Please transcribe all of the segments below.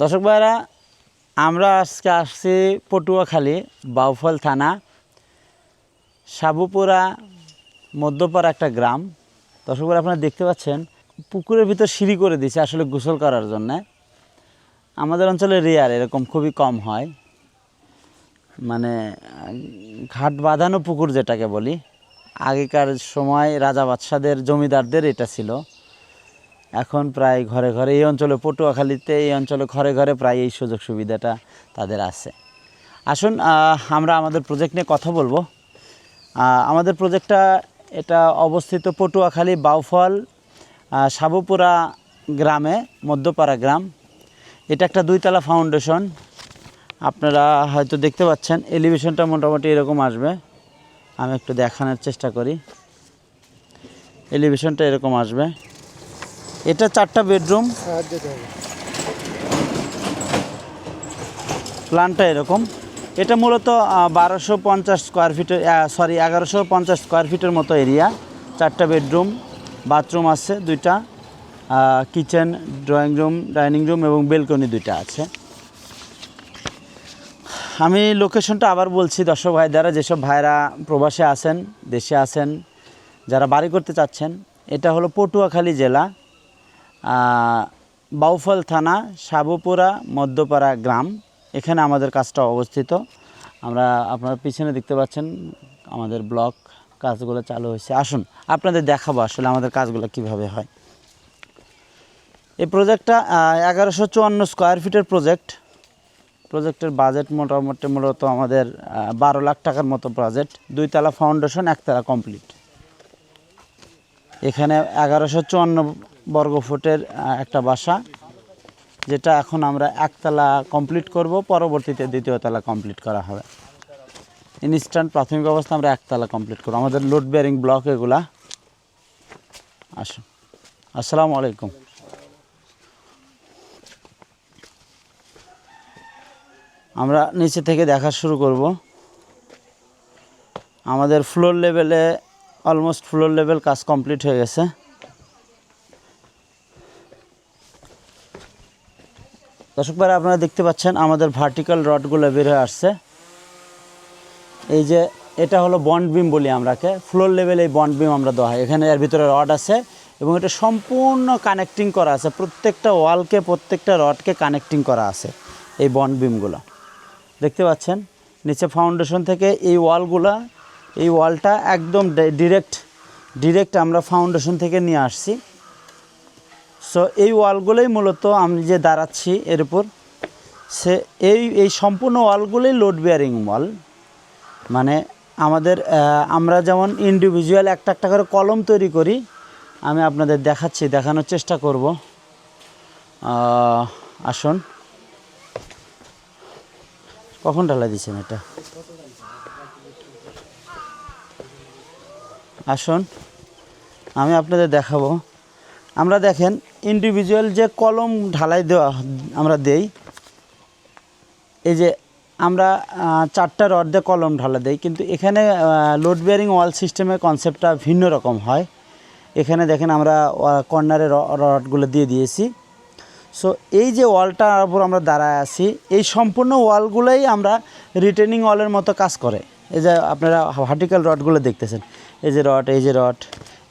দর্শক ভাইরা আমরা আজকে আসছি পটুয়াখালী, বাউফল থানা, সাবুপুরা, মধ্যপাড়া একটা গ্রাম। দর্শক ভাইরা আপনারা দেখতে পাচ্ছেন, পুকুরের ভিতর সিঁড়ি করে দিয়েছে আসলে গোসল করার জন্য। আমাদের অঞ্চলে রেয়ার এরকম খুবই কম হয়। মানে ঘাট বাঁধানো পুকুর যেটাকে বলি, আগেকার সময় রাজা বাদশাদের জমিদারদের এটা ছিল। এখন প্রায় ঘরে ঘরে এই অঞ্চলে, পটুয়াখালীতে এই অঞ্চলে ঘরে ঘরে প্রায় এই সুযোগ সুবিধাটা তাদের আছে। আসুন আমরা আমাদের প্রজেক্ট নিয়ে কথা বলব। আমাদের প্রজেক্টটা এটা অবস্থিত পটুয়াখালী বাউফল সাবুপুরা গ্রামে, মধ্যপাড়া গ্রাম। এটা একটা দুইতলা ফাউন্ডেশন আপনারা হয়তো দেখতে পাচ্ছেন এলিভেশনটা মোটামুটি এরকম আসবে। আমি একটু দেখানোর চেষ্টা করি। এলিভেশনটা এরকম আসবে। এটা চারটা বেডরুম। প্ল্যানটা এরকম। এটা মূলত বারোশো পঞ্চাশ স্কোয়ার ফিটের সরি এগারোশো পঞ্চাশ স্কোয়ার ফিটের মতো এরিয়া চারটা বেডরুম বাথরুম আছে দুইটা kitchen drawing room dining room এবং বেলকনি দুইটা আছে। আমি লোকেশনটা আবার বলছি দর্শক ভাই দ্বারা, যেসব ভাইরা প্রবাসে আছেন, দেশে আছেন, যারা বাড়ি করতে চাচ্ছেন, এটা হলো পটুয়াখালী জেলা। বাউফল থানা, সাবুপুরা, মধ্যপাড়া গ্রাম। এখানে আমাদের কাজটা অবস্থিত। আমরা আপনারা পিছনে দেখতে পাচ্ছেন আমাদের ব্লক কাজগুলো চালু হয়েছে। আসুন, আপনাদের দেখাবো আসলে আমাদের কাজগুলো কীভাবে হয়। এই প্রজেক্টটা এগারোশো চুয়ান্ন স্কোয়ার ফিটের প্রজেক্ট প্রজেক্টের বাজেট মোটামুটি মূলত আমাদের বারো লাখ টাকার মতো প্রজেক্ট দুইতলা ফাউন্ডেশন একতলা কমপ্লিট এখানে এগারোশো চুয়ান্ন বর্গ ফুটের একটা বাসা, যেটা এখন আমরা একতলা কমপ্লিট করব, পরবর্তীতে দ্বিতীয় তলা কমপ্লিট করা হবে। ইনস্ট্যান্ট প্রাথমিক অবস্থা আমরা একতলা কমপ্লিট করব। আমাদের লোড বেয়ারিং ব্লক এগুলা। আসুন। আসসালামু আলাইকুম। আমরা নিচে থেকে দেখা শুরু করব। আমাদের ফ্লোর লেভেলে অলমোস্ট ফ্লোর লেভেল কাজ কমপ্লিট হয়ে গেছে। দর্শক ভাইরা, আপনারা দেখতে পাচ্ছেন আমাদের ভার্টিক্যাল রডগুলো বের হয়ে আসছে। এই যে এটা হলো বন্ড বিম বলি আমরাকে। ফ্লোর লেভেলে এই বন্ড বিম আমরা দেওয়া হয়। এখানে এর ভিতরে রড আছে এবং এটা সম্পূর্ণ কানেক্টিং করা আছে। প্রত্যেকটা ওয়ালকে প্রত্যেকটা রডকে কানেক্টিং করা আছে এই বন্ড বিমগুলো দেখতে পাচ্ছেন? নিচে ফাউন্ডেশন থেকে এই ওয়ালগুলা এই ওয়ালটা একদম ডিরেক্ট ডিরেক্ট আমরা ফাউন্ডেশন থেকে নিয়ে আসছি। সো এই ওয়ালগুলোই মূলত আমি যে দাঁড়াচ্ছি এর উপর, সে এই এই সম্পূর্ণ ওয়ালগুলোই লোড বেয়ারিং ওয়াল মানে আমাদের আমরা যেমন ইন্ডিভিজুয়াল একটা একটা করে কলম তৈরি করি, আমি আপনাদের দেখাচ্ছি, দেখানোর চেষ্টা করব। আসুন। কখন ঢালাই দিয়েছেন এটা? আসুন। আমি আপনাদের দেখাবো। আমরা দেখেন ইন্ডিভিজুয়াল যে কলম ঢালাই দেওয়া আমরা দেই এই যে আমরা আহ, চারটা রড দিয়ে কলম ঢালা দেই কিন্তু এখানে লোড বেয়ারিং ওয়াল সিস্টেমের কনসেপ্টটা ভিন্ন রকম হয়। এখানে দেখেন আমরা কর্নারে রডগুলো দিয়ে দিয়েছি। সো এই যে ওয়ালটার উপর আমরা দাঁড়ায় আছি এই সম্পূর্ণ ওয়ালগুলোই আমরা রিটেনিং ওয়ালের মতো কাজ করে। এই যে আপনারা ভার্টিক্যাল রডগুলো দেখতেছেন। এই যে রড এই যে রড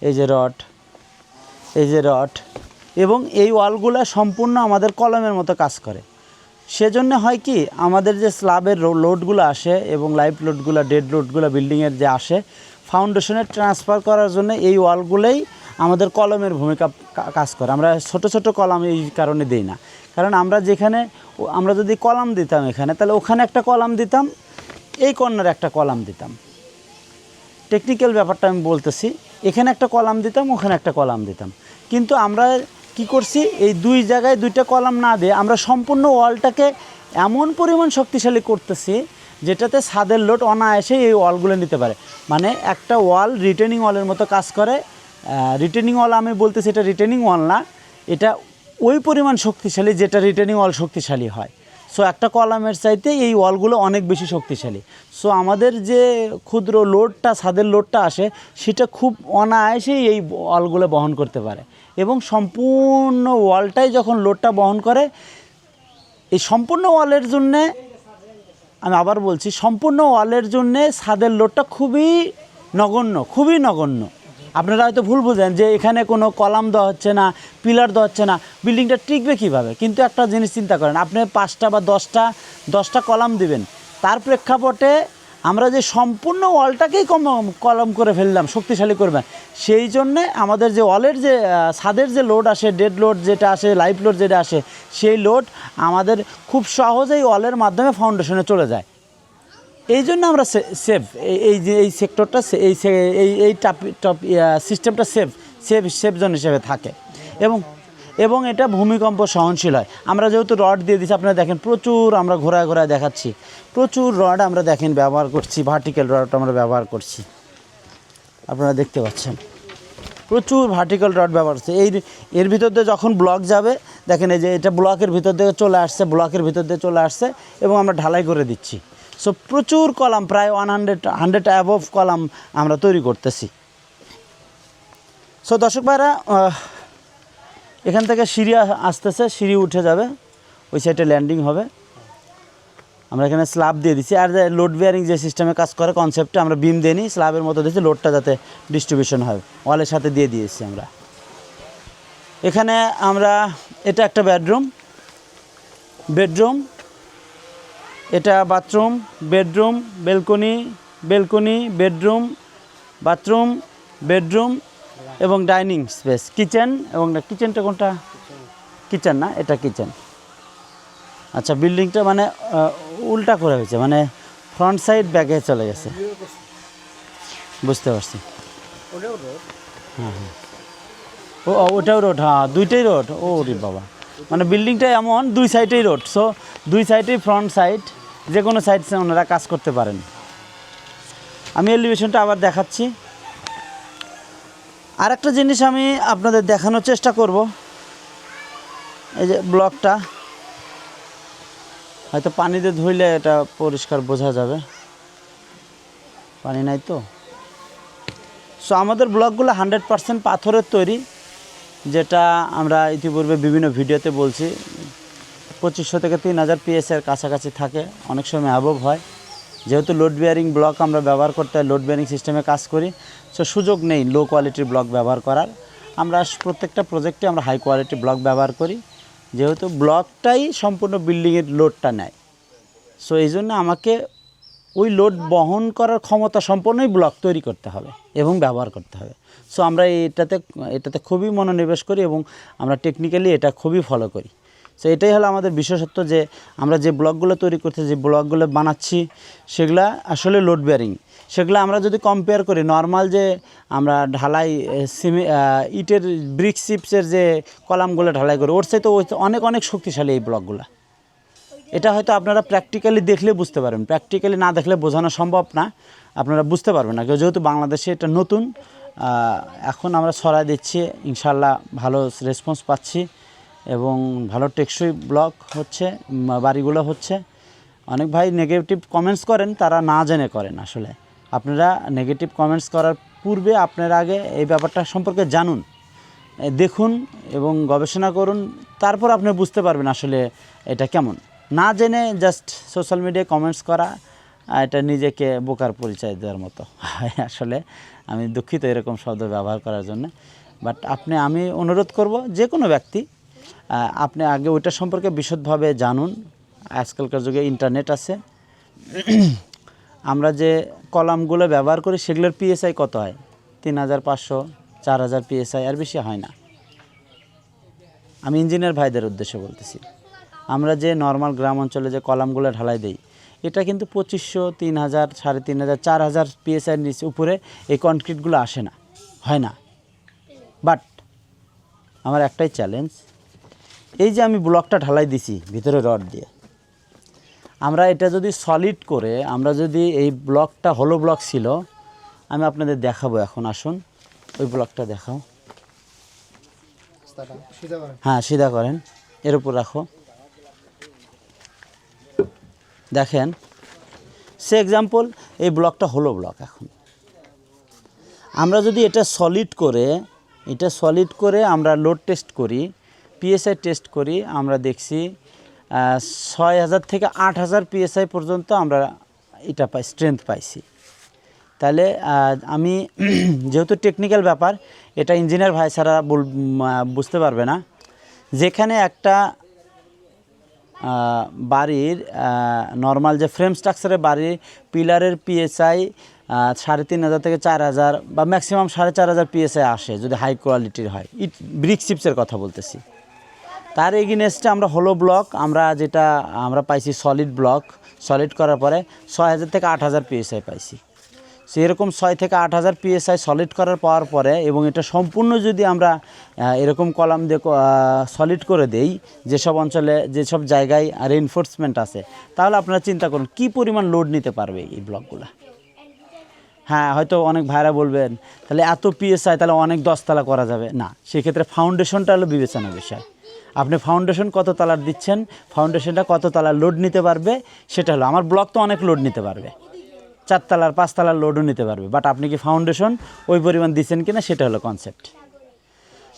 এই যে রড এই যে রড এবং এই ওয়ালগুলো সম্পূর্ণ আমাদের কলমের মতো কাজ করে। সেজন্য হয় কি, আমাদের যে স্ল্যাবের লোডগুলো আসে এবং লাইভ লোডগুলো, ডেড লোডগুলো, বিল্ডিংয়ের যে আসে ফাউন্ডেশনে ট্রান্সফার করার জন্য এই ওয়ালগুলোই আমাদের কলমের ভূমিকা কাজ করে। আমরা ছোট ছোট কলাম এই কারণে দিই না। কারণ আমরা যেখানে, আমরা যদি কলাম দিতাম এখানে, তাহলে ওখানে একটা কলাম দিতাম, এই কর্নারে একটা কলাম দিতাম। টেকনিক্যাল ব্যাপারটা আমি বলতেছি, এখানে একটা কলাম দিতাম, ওখানে একটা কলাম দিতাম। কিন্তু আমরা কি করছি? এই দুই জায়গায় দুইটা কলাম না দিয়ে আমরা সম্পূর্ণ ওয়ালটাকে এমন পরিমাণ শক্তিশালী করতেছি যেটাতে ছাদের লোড অনায়াসে এই ওয়ালগুলো নিতে পারে। মানে একটা ওয়াল রিটেনিং ওয়ালের মতো কাজ করে। রিটেনিং ওয়াল আমি বলতেছি এটা রিটেনিং ওয়াল না। এটা ওই পরিমাণ শক্তিশালী যেটা রিটেনিং ওয়াল শক্তিশালী হয়। সো একটা কলামের চাইতে এই ওয়ালগুলো অনেক বেশি শক্তিশালী। সো আমাদের যে ক্ষুদ্র লোডটা, ছাদের লোডটা আসে, সেটা খুব অনায়াসেই এই ওয়ালগুলো বহন করতে পারে। এবং সম্পূর্ণ ওয়ালটাই যখন লোডটা বহন করে, এই সম্পূর্ণ ওয়ালের জন্যে, আমি আবার বলছি, সম্পূর্ণ ওয়ালের জন্যে ছাদের লোডটা খুবই নগণ্য খুবই নগণ্য। আপনারা হয়তো ভুল বুঝেন যে এখানে কোনো কলাম দেওয়া হচ্ছে না, পিলার দেওয়া হচ্ছে না, বিল্ডিংটা টিকবে কীভাবে? কিন্তু একটা জিনিস চিন্তা করেন, আপনি পাঁচটা বা দশটা দশটা কলাম দিবেন, তার প্রেক্ষাপটে আমরা যে সম্পূর্ণ ওয়ালটাকেই কম কলম করে ফেললাম, শক্তিশালী করবেন। সেই জন্যে আমাদের যে ওয়ালের যে ছাদের যে লোড আসে ডেড লোড যেটা আসে লাইফ লোড যেটা আসে, সেই লোড আমাদের খুব সহজেই ওয়ালের মাধ্যমে ফাউন্ডেশনে চলে যায়। এই জন্য আমরা সেভ এই যে, এই সেক্টরটা এই এই টাপ টপ সিস্টেমটা সেভ সেভ সেভ জোন হিসেবে থাকে। এবং এবং এটা ভূমিকম্প সহনশীল হয়। আমরা যেহেতু রড দিয়ে দিচ্ছি আপনারা দেখেন প্রচুর আমরা ঘোরায় ঘোরায় দেখাচ্ছি। প্রচুর রড আমরা দেখেন ব্যবহার করছি ভার্টিক্যাল রড আমরা ব্যবহার করছি। আপনারা দেখতে পাচ্ছেন। প্রচুর ভার্টিক্যাল রড ব্যবহার হচ্ছে। এই এর ভিতর দিয়ে যখন ব্লক যাবে, দেখেন এই যে এটা ব্লকের ভিতর দিয়ে চলে আসছে ব্লকের ভিতর দিয়ে চলে আসছে এবং আমরা ঢালাই করে দিচ্ছি। সো প্রচুর কলাম, প্রায় one hundred hundred above column আমরা তৈরি করতেছি। সো দর্শক ভাইরা এখান থেকে সিঁড়ি আসতেছে, সিঁড়ি উঠে যাবে। ওই সাইডে ল্যান্ডিং হবে। আমরা এখানে স্ল্যাব দিয়ে দিচ্ছি। আর লোড বিয়ারিং যে সিস্টেমে কাজ করে কনসেপ্টে আমরা বিম দিয়ে নিই। স্ল্যাবের মতো দিয়েছি লোডটা যাতে ডিস্ট্রিবিউশন হয়। ওয়ালের সাথে দিয়ে দিয়েছি আমরা। এখানে আমরা, এটা একটা বেডরুম বেডরুম এটা bathroom bedroom balcony balcony bedroom bathroom bedroom এবং ডাইনিং স্পেস কিচেন এবং কিচেনটা কোনটা? কিচেন না এটা কিচেন। আচ্ছা বিল্ডিংটা মানে উল্টা করে হয়েছে মানে ফ্রন্ট সাইড ব্যাকে চলে গেছে। বুঝতে পারছি। হ্যাঁ হ্যাঁ। ও ও, ওটাও রোড হ্যাঁ দুইটাই রোড। ও রে বাবা। মানে বিল্ডিংটা এমন দুই সাইডেই রোড সো দুই সাইডেই ফ্রন্ট সাইড যে কোনো সাইড ওনারা কাজ করতে পারেন। আমি এলিভেশনটা আবার দেখাচ্ছি। আর একটা জিনিস আমি আপনাদের দেখানোর চেষ্টা করব। এই যে ব্লকটা। হয়তো পানিতে ধুইলে এটা পরিষ্কার বোঝা যাবে। পানি নাই তো। সো আমাদের ব্লকগুলো হান্ড্রেড পার্সেন্ট পাথরের তৈরি, যেটা আমরা ইতিপূর্বে বিভিন্ন ভিডিওতে বলছি। পঁচিশশো থেকে তিন হাজার পিএসের কাছাকাছি থাকে, অনেক সময় অ্যাবভ হয়। যেহেতু লোড বিয়ারিং ব্লক আমরা ব্যবহার করতে লোড বিয়ারিং সিস্টেমে কাজ করি সো সুযোগ নেই লো কোয়ালিটির ব্লক ব্যবহার করার। আমরা প্রত্যেকটা প্রজেক্টে আমরা হাই কোয়ালিটি ব্লক ব্যবহার করি, যেহেতু ব্লকটাই সম্পূর্ণ বিল্ডিংয়ের লোডটা নেয়। সো এই জন্য আমাকে ওই লোড বহন করার ক্ষমতা সম্পন্নই ব্লক তৈরি করতে হবে এবং ব্যবহার করতে হবে। সো আমরা এটাতে এটাতে খুবই মনোনিবেশ করি এবং আমরা টেকনিক্যালি এটা খুবই ফলো করি। সো এটাই হলো আমাদের বিশেষত্ব যে আমরা যে ব্লকগুলো তৈরি করতে, যে ব্লকগুলো বানাচ্ছি, সেগুলা আসলে লোড বেয়ারিং সেগুলো আমরা যদি কম্পেয়ার করি নর্মাল যে আমরা ঢালাই সিমে ইটের ব্রিক চিপসের যে কলামগুলো ঢালাই করি, ওর সাথে অনেক অনেক শক্তিশালী এই ব্লকগুলো এটা হয়তো আপনারা প্র্যাকটিক্যালি দেখলে বুঝতে পারবেন। প্র্যাকটিক্যালি না দেখলে বোঝানো সম্ভব না। আপনারা বুঝতে পারবেন না। যেহেতু বাংলাদেশে এটা নতুন এখন আমরা ছড়াই দিচ্ছি। ইনশাল্লাহ ভালো রেসপন্স পাচ্ছি। এবং ভালো টেকসই ব্লক হচ্ছে বাড়িগুলো হচ্ছে। অনেক ভাই নেগেটিভ কমেন্টস করেন, তারা না জেনে করেন আসলে। আপনারা নেগেটিভ কমেন্টস করার পূর্বে আপনারা আগে এই ব্যাপারটা সম্পর্কে জানুন দেখুন এবং গবেষণা করুন, তারপর আপনি বুঝতে পারবেন আসলে এটা কেমন। না জেনে জাস্ট সোশ্যাল মিডিয়ায় কমেন্টস করা এটা নিজেকে বোকার পরিচয় দেওয়ার মতো। আসলে আমি দুঃখিত এরকম শব্দ ব্যবহার করার জন্য। বাট আপনি, আমি অনুরোধ করব যে কোনো ব্যক্তি আপনি আগে ওইটা সম্পর্কে বিশদভাবে জানুন। আজকালকার যুগে ইন্টারনেট আছে। আমরা যে কলামগুলো ব্যবহার করি, সেগুলোর পিএসআই কত হয়? তিন হাজার পাঁচশো, চার হাজার পিএসআই আর বেশি হয় না। আমি ইঞ্জিনিয়ার ভাইদের উদ্দেশ্যে বলতেছি। আমরা যে নর্মাল গ্রাম অঞ্চলে যে কলামগুলো ঢালাই দেই, এটা কিন্তু পঁচিশশো, তিন হাজার, সাড়ে তিন হাজার, চার হাজার পিএসআই নিচে উপরে এই কনক্রিটগুলো আসে না, হয় না। বাট আমার একটাই চ্যালেঞ্জ এই যে আমি ব্লকটা ঢালাই দিছি ভিতরে রড দিয়ে। আমরা এটা যদি সলিড করে আমরা যদি এই ব্লকটা হলো ব্লক ছিল আমি আপনাদের দেখাবো এখন আসুন। ওই ব্লকটা দেখাও। হ্যাঁ সিধা করেন। এর উপর রাখো। দেখেন সে এক্সাম্পল এই ব্লকটা হলো ব্লক এখন। আমরা যদি এটা সলিড করে এটা সলিড করে আমরা লোড টেস্ট করি পিএসআই টেস্ট করি, আমরা দেখছি ছয় হাজার থেকে আট হাজার পিএসআই পর্যন্ত আমরা এটা পাই স্ট্রেংথ পাইছি। তাহলে আমি যেহেতু টেকনিক্যাল ব্যাপার, এটা ইঞ্জিনিয়ার ভাই ছাড়া বুঝতে পারবে না। যেখানে একটা বাড়ির নর্মাল যে ফ্রেম স্ট্রাকচারের বাড়ির পিলারের পিএসআই সাড়ে তিন হাজার থেকে চার হাজার বা ম্যাক্সিমাম সাড়ে চার হাজার পিএসআই আসে, যদি হাই কোয়ালিটির হয়। ইট ব্রিক চিপসের কথা বলতেছি। তার এগেনস্টে আমরা হলো ব্লক আমরা যেটা, আমরা পাইছি সলিড ব্লক সলিড করার পরে ছয় হাজার থেকে আট হাজার পিএসআই পাইছি। সো এরকম ছয় থেকে আট হাজার পিএসআই সলিড করার পাওয়ার পরে এবং এটা সম্পূর্ণ যদি আমরা এরকম কলাম দিয়ে সলিড করে দেই, যেসব অঞ্চলে, যেসব জায়গায় আর রেনফোর্সমেন্ট আছে, তাহলে আপনারা চিন্তা করুন কী পরিমাণ লোড নিতে পারবে এই ব্লকগুলো হ্যাঁ হয়তো অনেক ভাইরা বলবেন, তাহলে এত পিএসআই তাহলে অনেক দশতলা করা যাবে। না, সেক্ষেত্রে ফাউন্ডেশনটা হলো বিবেচনার বিষয়। আপনি ফাউন্ডেশন কত তালার দিচ্ছেন? ফাউন্ডেশনটা কত তালার লোড নিতে পারবে? সেটা হলো, আমার ব্লক তো অনেক লোড নিতে পারবে। চারতলার পাঁচতলার লোডও নিতে পারবে। বাট আপনি কি ফাউন্ডেশন ওই পরিমাণ দিচ্ছেন কিনা, সেটা হলো কনসেপ্ট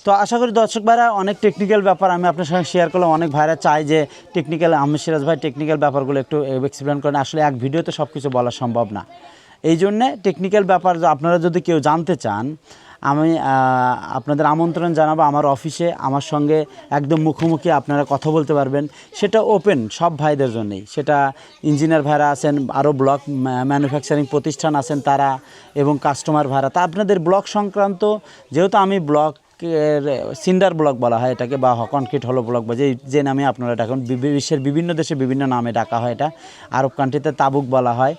তো আশা করি দর্শক ভাইরা, অনেক টেকনিক্যাল ব্যাপার আমি আপনার সঙ্গে শেয়ার করলাম। অনেক ভাইরা চাই যে টেকনিক্যাল আমি সিরাজ ভাই টেকনিক্যাল ব্যাপারগুলো একটু এক্সপ্লেন করেন। আসলে এক ভিডিওতে সব কিছু বলা সম্ভব না। এই জন্যে টেকনিক্যাল ব্যাপার আপনারা যদি কেউ জানতে চান আমি আপনাদের আমন্ত্রণ জানাব আমার অফিসে, আমার সঙ্গে একদম মুখোমুখি আপনারা কথা বলতে পারবেন। সেটা ওপেন সব ভাইদের জন্যই। সেটা ইঞ্জিনিয়ার ভাইরা আছেন আরও ব্লক ম্যানুফ্যাকচারিং প্রতিষ্ঠান আছেন তারা এবং কাস্টমার ভাইরা। তা আপনাদের ব্লক সংক্রান্ত, যেহেতু আমি ব্লক সিন্ডার ব্লক বলা হয় এটাকে, বা কনক্রিট হলো ব্লক বা যে যে নামে আপনারা ডাকুন বিশ্বের বিভিন্ন দেশে বিভিন্ন নামে ডাকা হয় এটা, আরব কান্ট্রিতে তাবুক বলা হয়।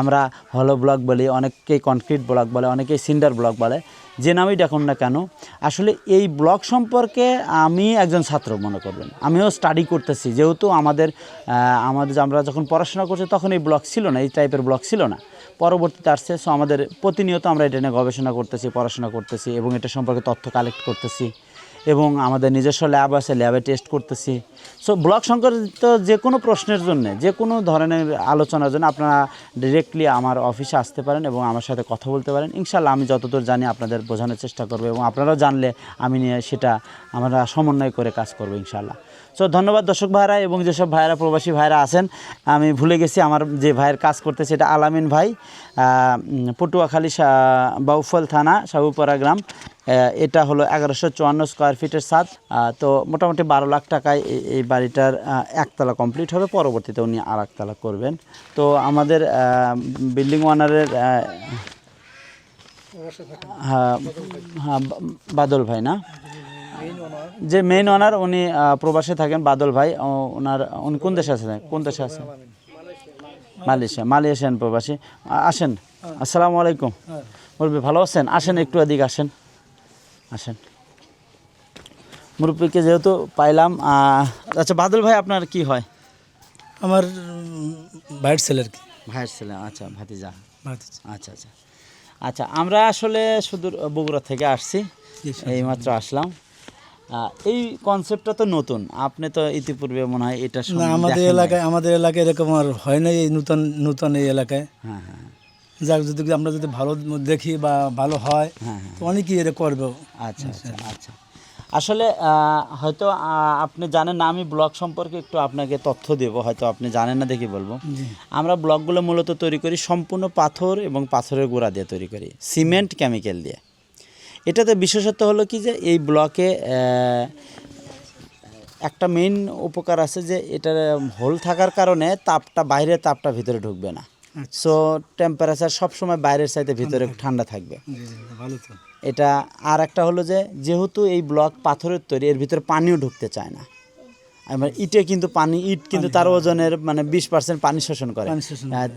আমরা হলো ব্লক বলি অনেকেই কনক্রিট ব্লক বলে, অনেকেই সিন্ডার ব্লক বলে। যে নামই ডাকুন না কেন, আসলে এই ব্লগ সম্পর্কে আমি একজন ছাত্র মনে করবেন। আমিও স্টাডি করতেছি, যেহেতু আমাদের আমাদের আমরা যখন পড়াশোনা করছি তখন এই ব্লগ ছিল না, এই টাইপের ব্লগ ছিল না। পরবর্তীতে আসছে সো আমাদের প্রতিনিয়ত আমরা এটা নিয়ে গবেষণা করতেছি, পড়াশোনা করতেছি এবং এটা সম্পর্কে তথ্য কালেক্ট করতেছি। এবং আমাদের নিজস্ব ল্যাব আছে ল্যাবে টেস্ট করতেছি। সো ব্লক সংক্রান্ত যে কোনো প্রশ্নের জন্য, যে কোনো ধরনের আলোচনার জন্য আপনারা ডিরেক্টলি আমার অফিসে আসতে পারেন এবং আমার সাথে কথা বলতে পারেন। ইনশাল্লাহ আমি যতদূর জানি আপনাদের বোঝানোর চেষ্টা করব এবং আপনারাও জানলে আমি নিয়ে সেটা আমরা সমন্বয় করে কাজ করব ইনশাল্লাহ সো ধন্যবাদ দর্শক ভাইরা এবং যেসব ভাইরা, প্রবাসী ভাইরা আছেন, আমি ভুলে গেছি আমার যে ভাইয়ের কাজ করতেছে এটা আলামিন ভাই পটুয়াখালী বাউফল থানা সাবুপাড়া গ্রাম। এটা হলো এগারোশো চুয়ান্ন স্কোয়ার ফিটের সাত তো মোটামুটি বারো লাখ টাকায় এই- বাড়িটার একতলা কমপ্লিট হবে। পরবর্তীতে উনি আর একতলা করবেন। তো আমাদের বিল্ডিং ওয়ানারের হ্যাঁ হ্যাঁ বাদল ভাই না? যে মেইন ওনার উনি প্রবাসে থাকেন বাদল ভাই। ওনার উনি কোন দেশে আছেন? কোন দেশে আছেন? মালয়েশিয়া। মালয়েশিয়ান প্রবাসী। আসেন। আসসালামু আলাইকুম। মুরব্বী ভালো আছেন? আসেন একটু এদিকে আসেন। আসেন। মুরব্বীকে যেহেতু পাইলাম আচ্ছা বাদল ভাই আপনার কি হয়? আমার ভাইয়ের ছেলে আর কি। ভাইয়ের ছেলে আচ্ছা ভাতিজা। আচ্ছা আচ্ছা। আচ্ছা আমরা আসলে সুদূর বগুড়া থেকে আসছি এইমাত্র আসলাম। এই কনসেপ্টটা তো নতুন। আপনি তো ইতিপূর্বে মনে হয় এটা আমাদের এলাকায় আমাদের এলাকায় এরকম আর হয় না এই নতুন নতুন এই এলাকায়। হ্যাঁ হ্যাঁ। যাক যদি আমরা যদি ভালো দেখি বা ভালো হয় হ্যাঁ, হ্যাঁ। তো অনেকেই এটা করবে। আচ্ছা আচ্ছা আচ্ছা। আসলে হয়তো আপনি জানেন না আমি ব্লগ সম্পর্কে একটু আপনাকে তথ্য দেব হয়তো আপনি জানেন না দেখি বলব। আমরা ব্লকগুলো মূলত তৈরি করি সম্পূর্ণ পাথর এবং পাথরের গুঁড়া দিয়ে তৈরি করি সিমেন্ট কেমিক্যাল দিয়ে। এটাতে বিশেষত্ব হলো কি যে এই ব্লকে একটা মেইন উপকার আছে যে এটার হোল থাকার কারণে তাপটা বাইরে তাপটা ভিতরে ঢুকবে না। সো টেম্পারেচার সবসময় বাইরের সাইডে ভিতরে ঠান্ডা থাকবে। এটা আর একটা হলো যে যেহেতু এই ব্লক পাথরের তৈরি এর ভিতরে পানিও ঢুকতে চায় না। এবার ইটে কিন্তু পানি ইট কিন্তু তার ওজনের মানে বিশ পার্সেন্ট পানি শোষণ করে। হ্যাঁ,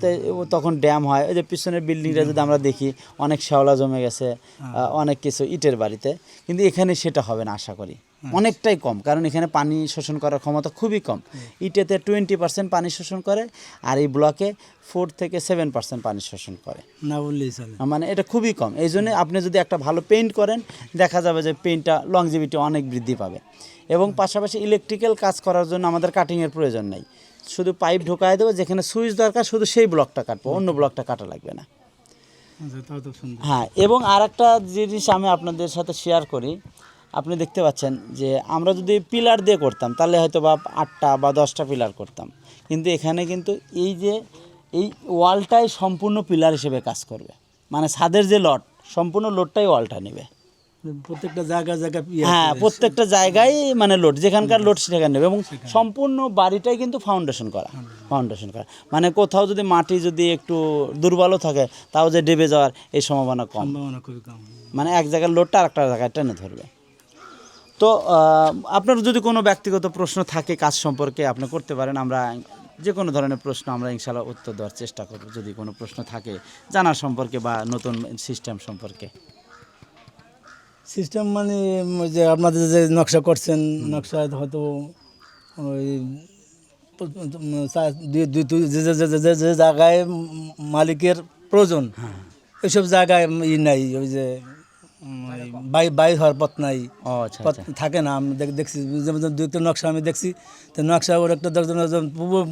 তখন ড্যাম হয়। ওই যে পিছনের বিল্ডিংটা যদি আমরা দেখি অনেক শ্যাওলা জমে গেছে আহ, অনেক কিছু ইটের বাড়িতে। কিন্তু এখানে সেটা হবে না আশা করি। অনেকটাই কম কারণ এখানে পানি শোষণ করার ক্ষমতা খুবই কম। ইটেতে টোয়েন্টি পার্সেন্ট পানি শোষণ করে আর এই ব্লকে ফোর থেকে সেভেন পার্সেন্ট পানি শোষণ করে। না বললেই চলে। মানে এটা খুবই কম। এই জন্য আপনি যদি একটা ভালো পেইন্ট করেন দেখা যাবে যে পেইন্টটা লংজিভিটি অনেক বৃদ্ধি পাবে। এবং পাশাপাশি ইলেকট্রিক্যাল কাজ করার জন্য আমাদের কাটিংয়ের প্রয়োজন নেই। শুধু পাইপ ঢোকায় দেবো যেখানে সুইচ দরকার শুধু সেই ব্লকটা কাটবো অন্য ব্লকটা কাটা লাগবে না। আচ্ছা হ্যাঁ এবং আর একটা জিনিস আমি আপনাদের সাথে শেয়ার করি আপনি দেখতে পাচ্ছেন যে আমরা যদি পিলার দিয়ে করতাম তাহলে হয়তো বা আটটা বা দশটা পিলার করতাম। কিন্তু এখানে কিন্তু এই যে এই ওয়ালটাই সম্পূর্ণ পিলার হিসেবে কাজ করবে। মানে ছাদের যে লট সম্পূর্ণ লোডটাই ওয়ালটা নেবে। প্রত্যেকটা জায়গা জায়গা হ্যাঁ প্রত্যেকটা জায়গায় মানে লোড যেখানকার লোড সেখানে নেবে এবং সম্পূর্ণ বাড়িটাই কিন্তু ফাউন্ডেশন করা ফাউন্ডেশন করা। মানে কোথাও যদি মাটি যদি একটু দুর্বলও থাকে তাও যে ডেবে যাওয়ার এই সম্ভাবনা কম। সম্ভাবনা খুবই কম। মানে এক জায়গার লোডটা আরেকটা জায়গায় টেনে ধরবে। তো আপনার যদি কোনো ব্যক্তিগত প্রশ্ন থাকে কাজ সম্পর্কে আপনি করতে পারেন। আমরা যে কোনো ধরনের প্রশ্ন আমরা ইনশাল্লাহ উত্তর দেওয়ার চেষ্টা করব যদি কোনো প্রশ্ন থাকে জানার সম্পর্কে বা নতুন সিস্টেম সম্পর্কে। সিস্টেম মানে যে আপনাদের যে নকশা করছেন নকশা হয়তো ওই যে জায়গায় মালিকের প্রয়োজন ওইসব জায়গায় ই নাই ওই যে বাই বাই হওয়ার পথ নাই। আচ্ছা পথ আচ্ছা। থাকে না আমি দেখ- দেখছি দু একটা নকশা আমি দেখছি। তো নকশা ওর একটা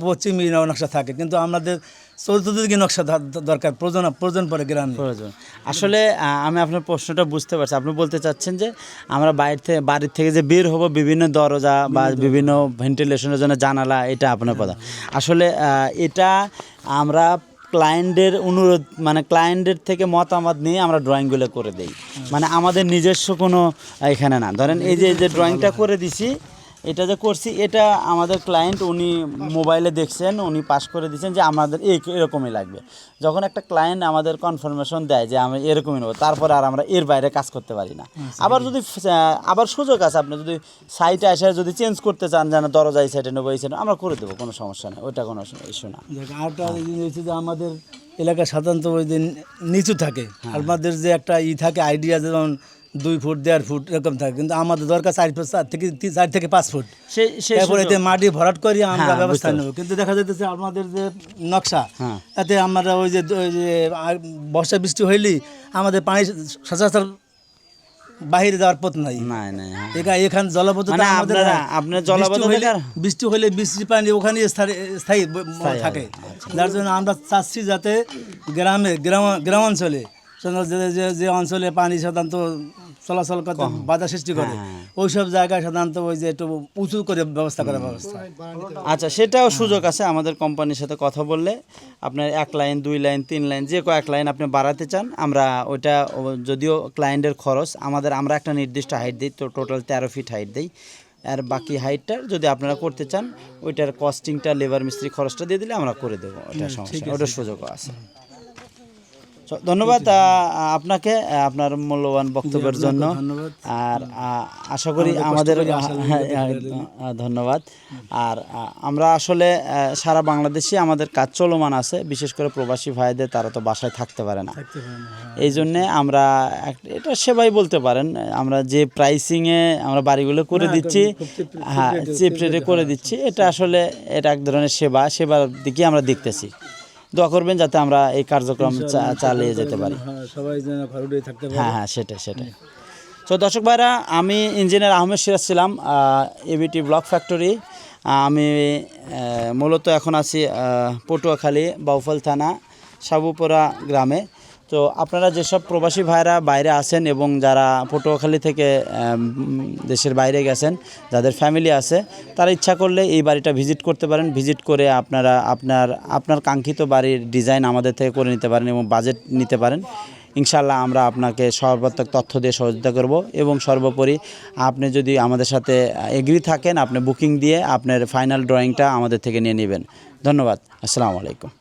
পশ্চিমী নকশা থাকে। কিন্তু আমাদের চতুর্দিকে নকশা দরকার? প্রয়োজন প্রয়োজন পড়ে গ্রামে। প্রয়োজন। আসলে আমি আপনার প্রশ্নটা বুঝতে পারছি। আপনি বলতে চাচ্ছেন যে আমরা বাইরে থেকে বাড়ির থেকে যে বের হব বিভিন্ন দরজা বা বিভিন্ন ভেন্টিলেশনের জন্য জানালা এটা আপনার কথা। আসলে এটা আমরা ক্লায়েন্টের অনুরোধ মানে ক্লায়েন্টের থেকে মতামত নিয়ে আমরা ড্রয়িংগুলো করে দেই। মানে আমাদের নিজস্ব কোনো এখানে না। ধরেন এই যে এই যে ড্রয়িংটা করে দিছি এটা যে করছি এটা আমাদের ক্লায়েন্ট উনি মোবাইলে দেখছেন উনি পাস করে দিচ্ছেন যে আমাদের এই এরকমই লাগবে। যখন একটা ক্লায়েন্ট আমাদের কনফার্মেশন দেয় যে আমরা এরকমই নেব তারপরে আর আমরা এর বাইরে কাজ করতে পারি না। আবার যদি আবার সুযোগ আছে আপনি যদি সাইটে এসে যদি চেঞ্জ করতে চান যেন দরজা এই সাইডে নেব এই সাইডে আমরা করে দেবো কোনো সমস্যা নেই ওইটা কোনো ইস্যু না। আরেকটা হচ্ছে যে আমাদের এলাকা সাধারণত ওই যে নিচু থাকে। আমাদের যে একটা ই থাকে আইডিয়া যেমন দুই ফুট দেড় ফুট এরকম থাকে। কিন্তু আমাদের দরকার চার ফুট চার থেকে চার থেকে পাঁচ ফুট। তারপরে এতে মাটি ভরাট করি আমরা হ্যাঁ, ব্যবস্থা নেব। কিন্তু দেখা যাইতেছে আমাদের যে নকশা হ্যাঁ। তাতে আমরা ওই যে বর্ষা বৃষ্টি হইলেই আমাদের পানি সচরাচর বাহিরে যাওয়ার পথ নাই। নাই নাই। এখা- এখান আমাদের আপনারা- জলাবদ্ধতা বৃষ্টি হইলে- বৃষ্টি হলে বৃষ্টি পানি ওখানে স্থায়ী থাকে। যার জন্য আমরা চাচ্ছি যাতে গ্রামে গ্রাম গ্রামাঞ্চলে যে অঞ্চলে পানি সাধারণত চলাচল করতে বাধা সৃষ্টি করে। হ্যাঁ। ওই সব জায়গায় সাধারণত ওই যে একটু উঁচু করে ব্যবস্থা করার ব্যবস্থা। আচ্ছা সেটাও সুযোগ আছে আমাদের কোম্পানির সাথে কথা বললে। আপনার এক লাইন দুই লাইন তিন লাইন যে কয়েক লাইন আপনি বাড়াতে চান আমরা ওইটা যদিও ক্লায়েন্টের খরচ আমাদের আমরা একটা নির্দিষ্ট হাইট দিই তো টোটাল তেরো ফিট হাইট দিই। আর বাকি হাইটটা যদি আপনারা করতে চান ওইটার কস্টিংটা লেবার মিস্ত্রি খরচটা দিয়ে দিলে আমরা করে দেবো ওটা সমস্যা ওটার সুযোগও আছে। ধন্যবাদ আপনাকে আপনার মূল্যবান বক্তব্যের জন্য। আর আশা করি আমাদের হ্যাঁ, হ্যাঁ, ধন্যবাদ। আর আমরা আসলে সারা বাংলাদেশে আমাদের কাজ চলমান আছে। বিশেষ করে প্রবাসী ভাইদের তারা তো বাসায় থাকতে পারে না। হ্যাঁ। এই জন্যে আমরা এটা সেবাই বলতে পারেন। আমরা যে প্রাইসিংয়ে আমরা বাড়িগুলো করে দিচ্ছি হ্যাঁ চিপ রেটে করে দিচ্ছি। এটা আসলে এটা এক ধরনের সেবা। সেবার দিকে আমরা দেখতেছি। দোয়া করবেন যাতে আমরা এই কার্যক্রম চালিয়ে যেতে পারি। হ্যাঁ, সবাই থাকতে হ্যাঁ হ্যাঁ সেটাই সেটাই। তো দর্শক ভাইরা আমি ইঞ্জিনিয়ার আহমেদ সিরাজ ছিলাম এবিটি ব্লক ফ্যাক্টরি। আমি মূলত এখন আছি পটুয়াখালী বাউফল থানা সাবুপোরা গ্রামে। তো আপনারা যেসব প্রবাসী ভাইরা বাইরে আছেন এবং যারা পটুয়াখালী থেকে দেশের বাইরে গেছেন, যাদের ফ্যামিলি আছে, তারা ইচ্ছা করলে এই বাড়িটা ভিজিট করতে পারেন। ভিজিট করে আপনারা আপনার আপনার কাঙ্ক্ষিত বাড়ির ডিজাইন আমাদের থেকে করে নিতে পারেন এবং বাজেট নিতে পারেন। ইনশাল্লাহ আমরা আপনাকে সর্বাত্মক তথ্য দিয়ে সহযোগিতা করব এবং সর্বোপরি আপনি যদি আমাদের সাথে এগ্রি থাকেন, আপনি বুকিং দিয়ে আপনার ফাইনাল ড্রয়িংটা আমাদের থেকে নিয়ে নেবেন। ধন্যবাদ। আসসালামু আলাইকুম।